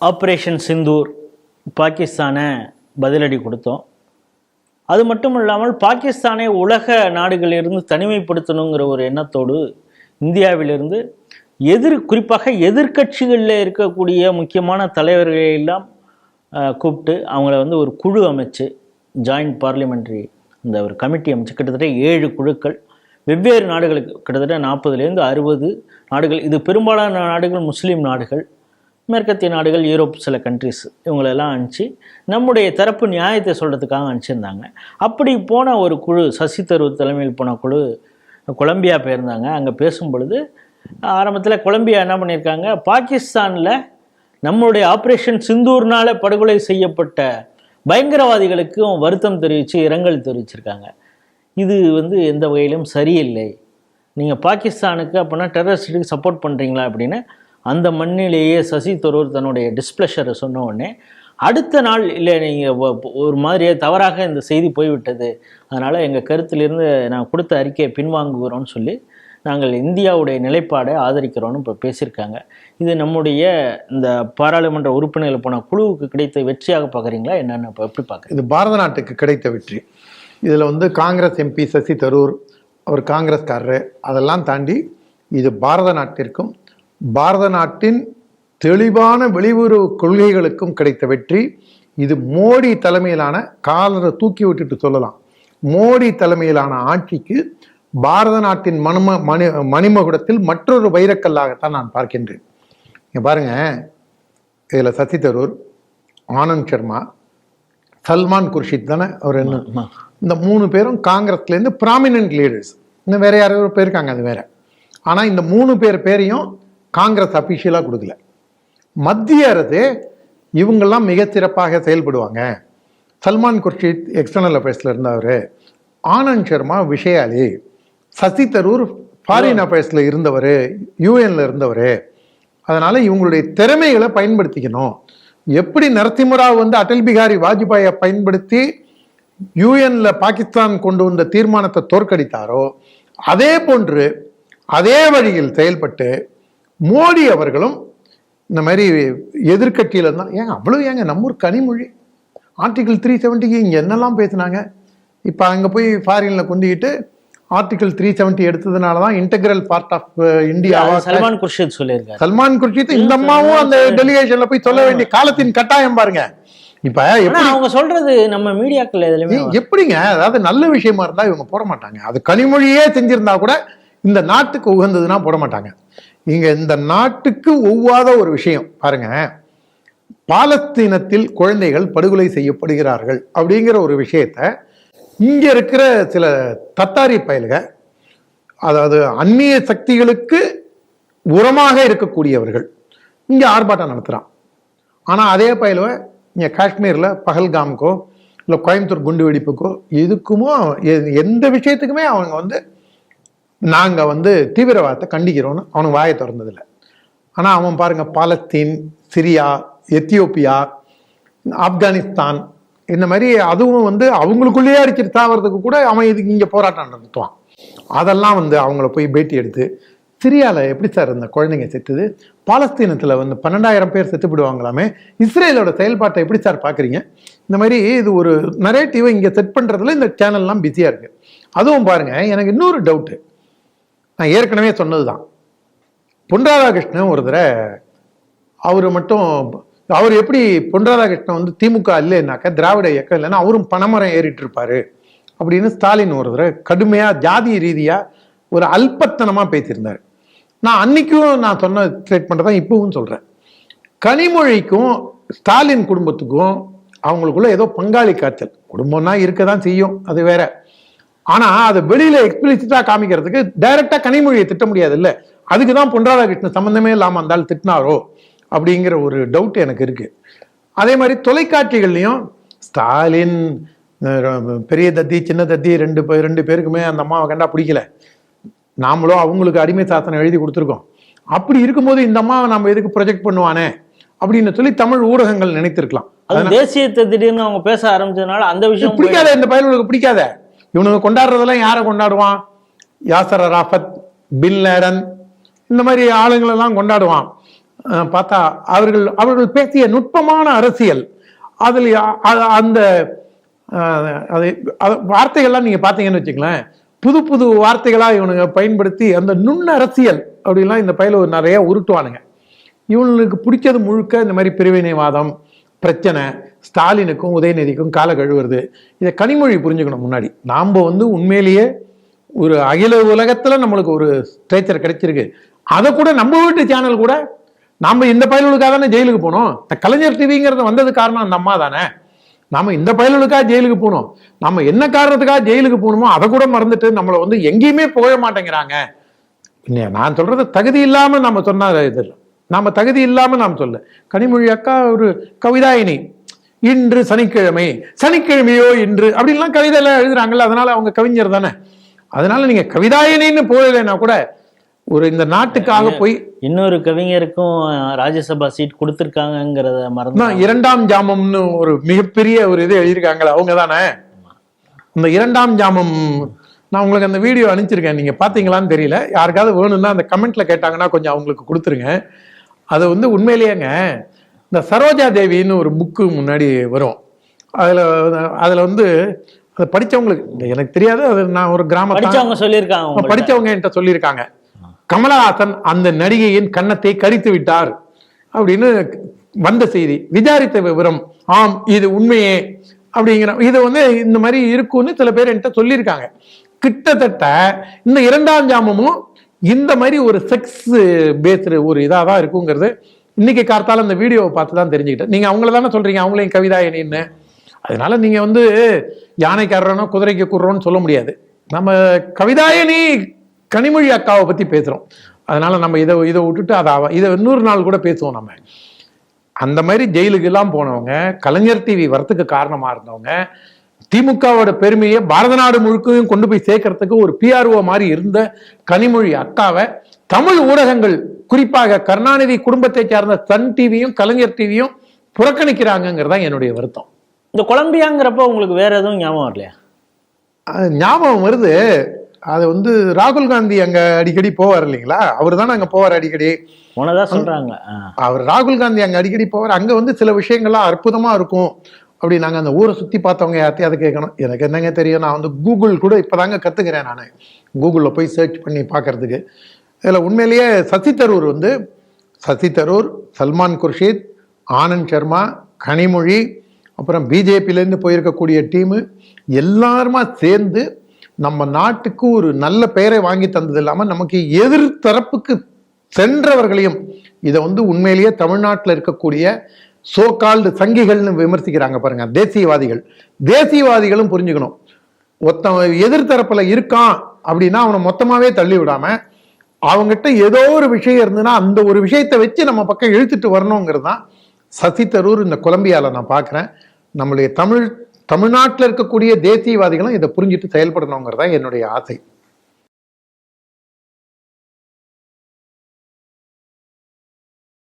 Operation Sindoor பாகிஸ்தானை பதிலடி கொடுத்தோம். அது மட்டும் இல்லாமல் பாகிஸ்தானை உலக நாடுகளிலிருந்து தனிமைப்படுத்தணுங்கிற ஒரு எண்ணத்தோடு இந்தியாவிலிருந்து எதிர் குறிப்பாக எதிர்க்கட்சிகளில் இருக்கக்கூடிய முக்கியமான தலைவர்களை எல்லாம் கூப்பிட்டு அவங்கள வந்து ஒரு குழு அமைச்சு ஜாயிண்ட் பார்லிமெண்ட்ரி இந்த ஒரு கமிட்டி அமைச்சு. கிட்டத்தட்ட ஏழு குழுக்கள். வெவ்வேறு நாடுகளுக்கு கிட்டத்தட்ட நாற்பதுலேருந்து அறுபது நாடுகள். இது பெரும்பாலான நாடுகள் முஸ்லீம் நாடுகள். மேற்கத்திய நாடுகள் யூரோப் சில கண்ட்ரிஸ் இவங்களெல்லாம் அனுப்பிச்சு நம்முடைய தரப்பு நியாயத்தை சொல்கிறதுக்காக அனுப்பிச்சிருந்தாங்க. அப்படி போன ஒரு குழு சசி தரூர் தலைமையில் போன குழு கொலம்பியா போயிருந்தாங்க. அங்கே பேசும் பொழுது ஆரம்பத்தில் கொலம்பியா என்ன பண்ணியிருக்காங்க? பாகிஸ்தானில் நம்மளுடைய ஆப்ரேஷன் சிந்தூர்னால் படுகொலை செய்யப்பட்ட பயங்கரவாதிகளுக்கும் வருத்தம் தெரிவித்து இரங்கல் தெரிவிச்சிருக்காங்க. இது வந்து எந்த வகையிலும் சரியில்லை. நீங்கள் பாகிஸ்தானுக்கு அப்படின்னா டெரரிஸ்டுக்கு சப்போர்ட் பண்ணுறீங்களா அப்படின்னு அந்த மண்ணிலேயே சசி தரூர் தன்னுடைய டிஸ்பிளஷரை சொன்ன உடனே அடுத்த நாள் இல்லை நீங்கள் ஒரு மாதிரியே தவறாக இந்த செய்தி போய்விட்டது. அதனால் எங்கள் கருத்திலிருந்து நான் கொடுத்த அறிக்கையை பின்வாங்குகிறோம்னு சொல்லி நாங்கள் இந்தியாவுடைய நிலைப்பாடை ஆதரிக்கிறோன்னு இப்போ பேசியிருக்காங்க. இது நம்முடைய இந்த பாராளுமன்ற உறுப்பினர்கள் போன குழுவுக்கு கிடைத்த வெற்றியாக பார்க்குறீங்களா என்னென்னு இப்போ எப்படி பார்க்குறீங்க இது பாரத நாட்டுக்கு கிடைத்த வெற்றி. இதில் வந்து காங்கிரஸ் எம்பி சசி தரூர் அவர் காங்கிரஸ்காரரு. அதெல்லாம் தாண்டி இது பாரத நாட்டிற்கும் பாரத நாட்டின் தெளிவான வெளியுறவு கொள்கைகளுக்கும் கிடைத்த வெற்றி. இது மோடி தலைமையிலான காலரை தூக்கி விட்டுட்டு சொல்லலாம். மோடி தலைமையிலான ஆட்சிக்கு பாரத நாட்டின் மனும மணி மணிமகுடத்தில் மற்றொரு வைரக்கல்லாகத்தான் நான் பார்க்கின்றேன். இங்க பாருங்க. இதில் சசி தரூர் ஆனந்த் சர்மா சல்மான் குர்ஷித் தானே அவர் என்ன. இந்த மூணு பேரும் காங்கிரஸ்லேருந்து ப்ராமினன்ட் லீடர்ஸ் இன்னும் வேற யாரோ போயிருக்காங்க அது வேற. ஆனால் இந்த மூணு பேர் பேரையும் காங்கிரஸ் அஃபிஷியலாக கொடுக்கல. மத்திய அரசு இவங்கெல்லாம் மிக சிறப்பாக செயல்படுவாங்க. சல்மான் குர்ஷித் எக்ஸ்டர்னல் அஃபேர்ஸில் இருந்தவர் ஆனந்த் சர்மா விஷயாலி சசி தரூர் ஃபாரின் அஃபேர்ஸில் இருந்தவர் யூஎனில் இருந்தவர். அதனால் இவங்களுடைய திறமைகளை பயன்படுத்திக்கணும். எப்படி நரசிம்மராவ் வந்து அடல் பிகாரி வாஜ்பாயை பயன்படுத்தி யூஎனில் பாகிஸ்தான் கொண்டு வந்த தீர்மானத்தை தோற்கடித்தாரோ அதே போன்று அதே வழியில் செயல்பட்டு மோடி அவர்களும் இந்த மாதிரி எதிர்க்கட்சியில இருந்தால் ஏங்க அவ்வளவு ஏங்க நம்ம ஊர் கனிமொழி. ஆர்டிகிள் த்ரீ செவன்ட்டிக்கு இங்கே என்னெல்லாம் பேசுனாங்க? இப்போ அங்கே போய் ஃபாரினில் கொண்டுகிட்டு ஆர்டிகிள் த்ரீ செவன்ட்டி எடுத்ததுனால தான் இன்டெகிரல் பார்ட் ஆஃப் இந்தியாவா அது சல்மான் குர்ஷித் சொல்லியிருக்காரு. சல்மான் குர்ஷித் இந்த அம்மாவும் அந்த டெலிகேஷன்ல போய் சொல்ல வேண்டிய காலத்தின் கட்டாயம் பாருங்க. இப்ப எப்படி அவங்க சொல்றது நம்ம மீடியாக்கள் எதுலையுமே எப்படிங்க? அதாவது நல்ல விஷயமா இருந்தா இவங்க போட மாட்டாங்க. அது கனிமொழியே செஞ்சிருந்தா கூட இந்த நாட்டுக்கு உகந்ததுன்னா போட மாட்டாங்க. இங்க இந்த நாட்டுக்கு ஒவ்வாத ஒரு விஷயம். பாருங்க. பாலஸ்தீனத்தில் குழந்தைகள் படுகொலை செய்யப்படுகிறார்கள் அப்படிங்கிற ஒரு விஷயத்த இங்க இருக்கிற சில தத்தாரி பயல்க அதாவது அந்நிய சக்திகளுக்கு உரமாக இருக்கக்கூடியவர்கள் இங்க ஆர்ப்பாட்டம் நடத்துறான். ஆனா அதே பயலுவ இங்க காஷ்மீர்ல பகல்காம்க்கோ இல்லை கோயம்புத்தூர் குண்டு வெடிப்புக்கோ எதுக்குமோ எ- எந்த விஷயத்துக்குமே அவங்க வந்து நாங்கள் வந்து தீவிரவாதத்தை கண்டிக்கிறோம்னு அவனுக்கு வாயை திறந்ததில்ல. ஆனால் அவன் பாருங்க பாலஸ்தீன் சிரியா எத்தியோப்பியா ஆப்கானிஸ்தான் இந்த மாதிரி அதுவும் வந்து அவங்களுக்குள்ளேயே அடிச்சிட்டு சாவறதுக்கு கூட அவன் இதுக்கு இங்கே போராட்டம் நடத்துவான். அதெல்லாம் வந்து அவங்கள போய் பேட்டி எடுத்து சிரியாவில் எப்படி சார் இந்த குழந்தைங்க செத்துது? பாலஸ்தீனத்தில் வந்து பன்னெண்டாயிரம் பேர் செத்து விடுவாங்களாமே இஸ்ரேலோட செயல்பாட்டை எப்படி சார் பார்க்குறீங்க இந்த மாதிரி இது ஒரு நரேட்டிவை இங்கே செட் பண்ணுறதுல இந்த சேனல்லாம் பிஸியாக இருக்குது அதுவும் பாருங்கள் எனக்கு இன்னொரு டவுட்டு நான் ஏற்கனவே சொன்னதுதான். பொன் ராதாகிருஷ்ணன் ஒரு தடவை அவர் மட்டும் அவர் எப்படி பொன் ராதாகிருஷ்ணன் வந்து திமுக இல்லைன்னாக்க திராவிட இயக்கம் இல்லைன்னா அவரும் பணமரம் ஏறிட்டு இருப்பாரு அப்படின்னு ஸ்டாலின் ஒரு தடவை கடுமையாக ஜாதி ரீதியாக ஒரு அல்பத்தனமாக பேசியிருந்தார். நான் அன்னைக்கும் நான் சொன்ன ஸ்டேட்மெண்ட்டை தான் இப்பவும் சொல்கிறேன் கனிமொழிக்கும் ஸ்டாலின் குடும்பத்துக்கும் அவங்களுக்குள்ள ஏதோ பங்காளி காய்ச்சல். குடும்பம்னா இருக்க தான் செய்யும் அது வேற. ஆனா அதை வெளியில எக்ஸ்பிளிசிட்டா காமிக்கிறதுக்கு டைரக்டா கனிமொழியை திட்ட முடியாது இல்ல அதுக்கு தான் பொன் ராதாகிருஷ்ணன் சம்பந்தமே இல்லாம இருந்தால் திட்டினாரோ அப்படிங்கிற ஒரு டவுட் எனக்கு இருக்கு. அதே மாதிரி தொலைக்காட்சிகள்லையும் ஸ்டாலின் பெரிய தத்தி சின்ன தத்தி ரெண்டு ரெண்டு பேருக்குமே அந்த அம்மாவை கண்டா பிடிக்கல. நாமளும் அவங்களுக்கு அடிமை சாசனம் எழுதி கொடுத்துருக்கோம். அப்படி இருக்கும்போது இந்த அம்மாவை நம்ம எதுக்கு ப்ரொஜெக்ட் பண்ணுவானே அப்படின்னு சொல்லி தமிழ் ஊடகங்கள் நினைத்திருக்கலாம். அது தேசியத்தை திடீர்னு அவங்க பேச ஆரம்பிச்சதுனால அந்த விஷயம் பிடிக்காத இந்த பயல்களுக்கு பிடிக்காத. இவனுங்க கொண்டாடுறதெல்லாம் யாரை கொண்டாடுவான்? யாசர் ராஃபத் பின் லேடன் இந்த மாதிரி ஆளுங்களெல்லாம் கொண்டாடுவான். பார்த்தா அவர்கள் அவர்கள் பேசிய நுட்பமான அரசியல். அதில் அந்த அது வார்த்தைகள்லாம் நீங்கள் பார்த்தீங்கன்னு வச்சுங்களேன் புது புது வார்த்தைகளாக இவனுங்க பயன்படுத்தி அந்த நுண் அரசியல் அப்படிலாம் இந்த பயில நிறைய உருட்டுவானுங்க. இவனுக்கு பிடிச்சது முழுக்க இந்த மாதிரி பிரிவினைவாதம் பிரச்சனை ஸ்டாலினுக்கும் உதயநிதிக்கும் கால கழுவுறது. இதை கனிமொழி புரிஞ்சுக்கணும் முன்னாடி. நாம் வந்து உண்மையிலேயே ஒரு அகில உலகத்தில் நம்மளுக்கு ஒரு ஸ்ட்ரேச்சர் கிடைச்சிருக்கு. அதை கூட நம்ம வீட்டு சேனல் கூட நாம் இந்த பயலுக்காக தானே ஜெயிலுக்கு போனோம்? இந்த கலைஞர் டிவிங்கிறது வந்தது காரணம் அந்த அம்மா தானே? நாம் இந்த பயலுக்காக ஜெயிலுக்கு போனோம். நம்ம என்ன காரணத்துக்காக ஜெயிலுக்கு போகணுமோ அதை கூட மறந்துட்டு நம்மளை வந்து எங்கேயுமே போக மாட்டேங்கிறாங்க. இல்லையா, நான் சொல்கிறது தகுதி இல்லாமல் நம்ம சொன்னால் இது நாம் தகுதி இல்லாமல் நாம் சொல்ல கனிமொழி அக்கா ஒரு கவிதாயினி. இன்று சனிக்கிழமை. சனிக்கிழமையோ இன்று. அப்படின்லாம் கவிதையில எழுதுறாங்கல்ல அதனால அவங்க கவிஞர் தானே. அதனால நீங்க கவிதாயினின்னு போகலைன்னா கூட ஒரு இந்த நாட்டுக்காக போய் இன்னொரு கவிஞருக்கும் ராஜ்யசபா சீட் கொடுத்துருக்காங்கங்கிறத மறந்து இரண்டாம் ஜாமம்னு ஒரு மிகப்பெரிய ஒரு இது எழுதியிருக்காங்களே அவங்க தானே? இந்த இரண்டாம் ஜாமம் நான் உங்களுக்கு அந்த வீடியோ அனுப்பிச்சிருக்கேன் நீங்க பாத்தீங்களான்னு தெரியல. யாருக்காவது வேணும்னா அந்த கமெண்ட்ல கேட்டாங்கன்னா கொஞ்சம் அவங்களுக்கு கொடுத்துருங்க. அது வந்து உண்மையிலேயேங்க இந்த சரோஜா தேவின்னு ஒரு புக்கு முன்னாடி வரும். அதுல அதுல வந்து அதை படிச்சவங்களுக்கு இந்த எனக்கு தெரியாது அது நான் ஒரு படிச்சவங்க சொல்லியிருக்காங்க. படிச்சவங்க என்கிட்ட சொல்லியிருக்காங்க. கமலஹாசன் அந்த நடிகையின் கன்னத்தை கரித்து விட்டார் அப்படின்னு வந்த செய்தி. விசாரித்த விவரம் ஆம் இது உண்மையே அப்படிங்கிற இது வந்து இந்த மாதிரி இருக்கும்னு சில பேர் என்கிட்ட சொல்லியிருக்காங்க. கிட்டத்தட்ட இந்த இரண்டாம் ஜாமமும் இந்த மாதிரி ஒரு செக்ஸ் பேஸ்டு ஒரு இதாக தான் இருக்குங்கிறது இன்னைக்கு கார்த்தால அந்த வீடியோவை பார்த்து தான் தெரிஞ்சுக்கிட்டேன். நீங்க அவங்கள தானே சொல்றீங்க அவங்களையும் கவிதாயனின்னு அதனால நீங்க வந்து யானைக்காரனோ குதிரைக்கு குர்றோன்னு சொல்ல முடியாது. நம்ம கவிதாயணி கனிமொழி அக்காவை பத்தி பேசுறோம். அதனால நம்ம இதை இதை விட்டுட்டு அதை அவ- இதை இன்னொரு நாள் கூட பேசுவோம் நம்ம. அந்த மாதிரி ஜெயிலுக்கு எல்லாம் போனவங்க கலைஞர் டிவி வரத்துக்கு காரணமா இருந்தவங்க திமுகவோட பெருமையை பாரத நாடு முழுக்கையும் கொண்டு போய் சேர்க்கறதுக்கு ஒரு பிஆர்ஓ மாதிரி இருந்த கனிமொழி அக்காவை தமிழ் ஊடகங்கள் குறிப்பாக கருணாநிதி குடும்பத்தை சார்ந்த சன் டிவியும் கலைஞர் டிவியும் புறக்கணிக்கிறாங்கிறதா என்னுடைய வருத்தம். இந்த கொலம்பியாங்கிறப்ப உங்களுக்கு வேற எதுவும் ஞாபகம் வரலையா? ஞாபகம் வருது. அது வந்து ராகுல் காந்தி அங்க அடிக்கடி போவார் இல்லைங்களா? அவர் தானே அங்க போவார் அடிக்கடி. சொல்றாங்க. அவர் ராகுல் காந்தி அங்க அடிக்கடி போவார். அங்க வந்து சில விஷயங்கள்லாம் அற்புதமா இருக்கும். அப்படி நாங்கள் அந்த ஊரை சுற்றி பார்த்தவங்க யார்ட்டையாவது கேட்கணும். எனக்கு என்னங்க தெரியும்? நான் வந்து கூகுள் கூட இப்போ தாங்க கற்றுக்கிறேன் நான். கூகுளில் போய் சர்ச் பண்ணி பார்க்கறதுக்கு. இதில் உண்மையிலேயே சசி தரூர் வந்து சசி தரூர் சல்மான் குர்ஷித் ஆனந்த் சர்மா கனிமொழி அப்புறம் பிஜேபியிலேருந்து போயிருக்கக்கூடிய டீமு எல்லாருமா சேர்ந்து நம்ம நாட்டுக்கு ஒரு நல்ல பெயரை வாங்கி தந்தது இல்லாமல் நமக்கு எதிர் தரப்புக்கு சென்றவர்களையும் இதை வந்து உண்மையிலேயே தமிழ்நாட்டில் இருக்கக்கூடிய சோ கால்டு சங்கிகள்னு விமர்சிக்கிறாங்க பாருங்க தேசியவாதிகள். தேசியவாதிகளும் புரிஞ்சுக்கணும். ஒருத்தன் எதிர்த்தரப்புல இருக்கான் அப்படின்னா அவனை மொத்தமாவே தள்ளி விடாம அவங்ககிட்ட ஏதோ ஒரு விஷயம் இருந்ததுன்னா அந்த ஒரு விஷயத்தை வச்சு நம்ம பக்கம் இழுத்துட்டு வரணுங்கிறது தான் சசி தரூர் இந்த கொலம்பியால நான் பார்க்குறேன். நம்மளுடைய தமிழ் தமிழ்நாட்டில் இருக்கக்கூடிய தேசியவாதிகளும் இதை புரிஞ்சுட்டு செயல்படணுங்கிறது தான் என்னுடைய ஆசை.